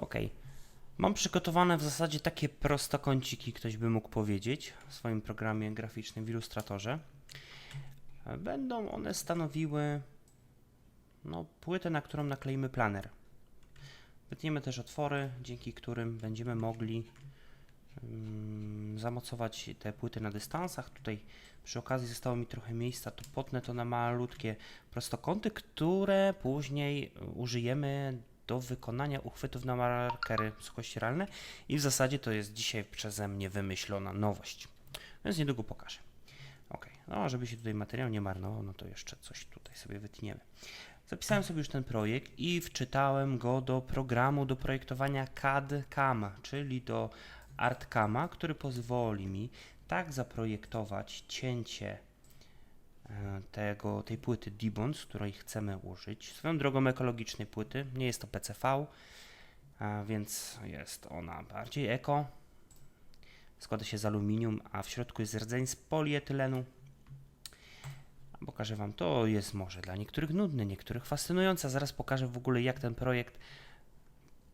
Ok. Mam przygotowane w zasadzie takie prostokąciki, ktoś by mógł powiedzieć, w swoim programie graficznym w Illustratorze. E, Będą one stanowiły no, płytę, na którą nakleimy planer. Wytniemy też otwory, dzięki którym będziemy mogli mm, zamocować te płyty na dystansach. Tutaj przy okazji zostało mi trochę miejsca, to potnę to na malutkie prostokąty, które później użyjemy do wykonania uchwytów na markery suchościeralne i w zasadzie to jest dzisiaj przeze mnie wymyślona nowość. Więc niedługo pokażę. Ok, no żeby się tutaj materiał nie marnował, no to jeszcze coś tutaj sobie wytniemy. Zapisałem sobie już ten projekt i wczytałem go do programu do projektowania CAD-CAM, czyli do ArtCama, który pozwoli mi tak zaprojektować cięcie tego, tej płyty Dibond, której chcemy użyć. Swoją drogą ekologicznej płyty, nie jest to PCV, więc jest ona bardziej eko. Składa się z aluminium, a w środku jest rdzeń z polietylenu. Pokażę Wam, to jest może dla niektórych nudne, niektórych fascynujące. Zaraz pokażę w ogóle, jak ten projekt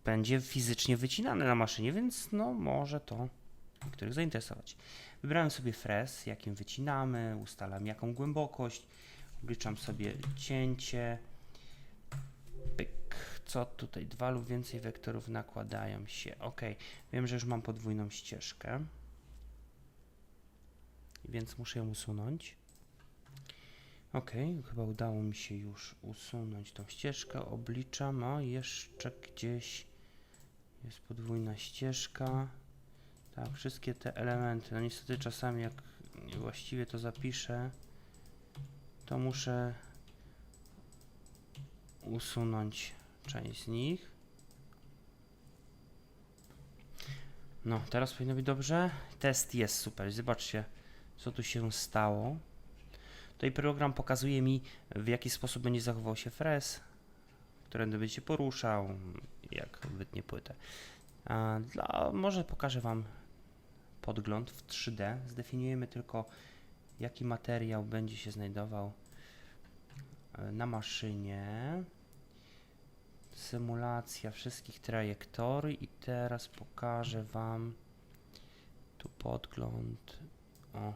będzie fizycznie wycinany na maszynie, więc no może to niektórych zainteresować. Wybrałem sobie frez, jakim wycinamy, ustalam jaką głębokość, obliczam sobie cięcie. Pyk. Co tutaj? Dwa lub więcej wektorów nakładają się. Ok, wiem, że już mam podwójną ścieżkę, więc muszę ją usunąć. Ok, chyba udało mi się już usunąć tą ścieżkę. Obliczam, a jeszcze gdzieś jest podwójna ścieżka. Tak, wszystkie te elementy. No niestety czasami jak niewłaściwie to zapiszę, to muszę usunąć część z nich. No, teraz powinno być dobrze. Test jest super. Zobaczcie, co tu się stało. Tutaj program pokazuje mi, w jaki sposób będzie zachował się frez, którędy będzie się poruszał, jak wytnie płytę. Dla, może pokażę Wam podgląd w 3D. Zdefiniujemy tylko, jaki materiał będzie się znajdował e, na maszynie. Symulacja wszystkich trajektorii i teraz pokażę Wam tu podgląd. O.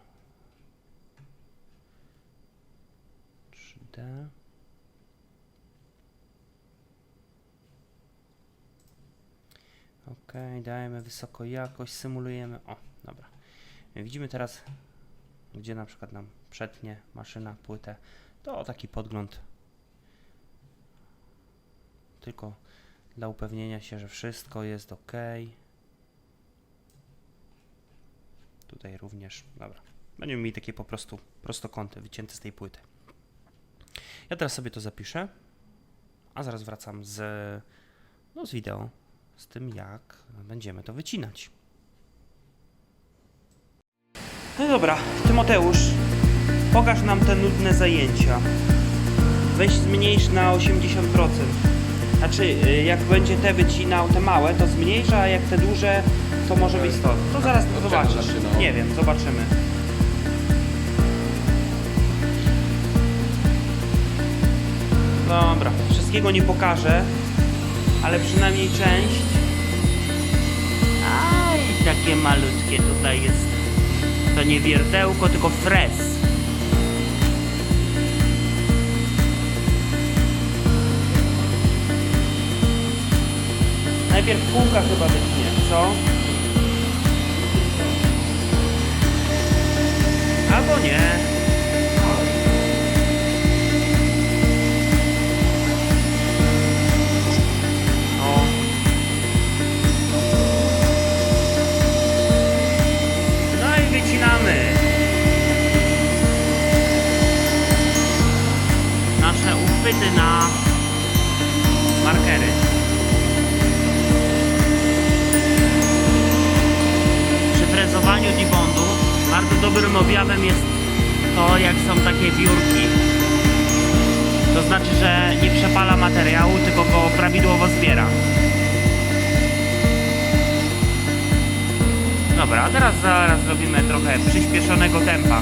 3D. Ok, dajemy wysoką jakość, symulujemy. O, dobra. Widzimy teraz, gdzie na przykład nam przetnie maszyna płytę. To taki podgląd. Tylko dla upewnienia się, że wszystko jest ok. Tutaj również, dobra. Będziemy mieli takie po prostu prostokąty wycięte z tej płyty. Ja teraz sobie to zapiszę, a zaraz wracam z, no, z wideo, z tym jak będziemy to wycinać. No dobra, Tymoteusz, pokaż nam te nudne zajęcia. Weź zmniejsz na 80%. Znaczy, y, jak będzie te wycinał, te małe, to zmniejsza, a jak te duże, to może być 100. To zaraz No, zobaczysz. czego zaczynał? Nie wiem, zobaczymy. Dobra, wszystkiego nie pokażę, ale przynajmniej część. Aj, takie malutkie tutaj jest. To nie wiertełko, tylko frez. Najpierw kółka chyba wytnie, co? Albo nie. Nasze uchwyty na markery. Przy frezowaniu dibondu bardzo dobrym objawem jest to, jak są takie wiórki. To znaczy, że nie przepala materiału, tylko go prawidłowo zbiera. Dobra, a teraz zaraz zrobimy trochę przyspieszonego tempa.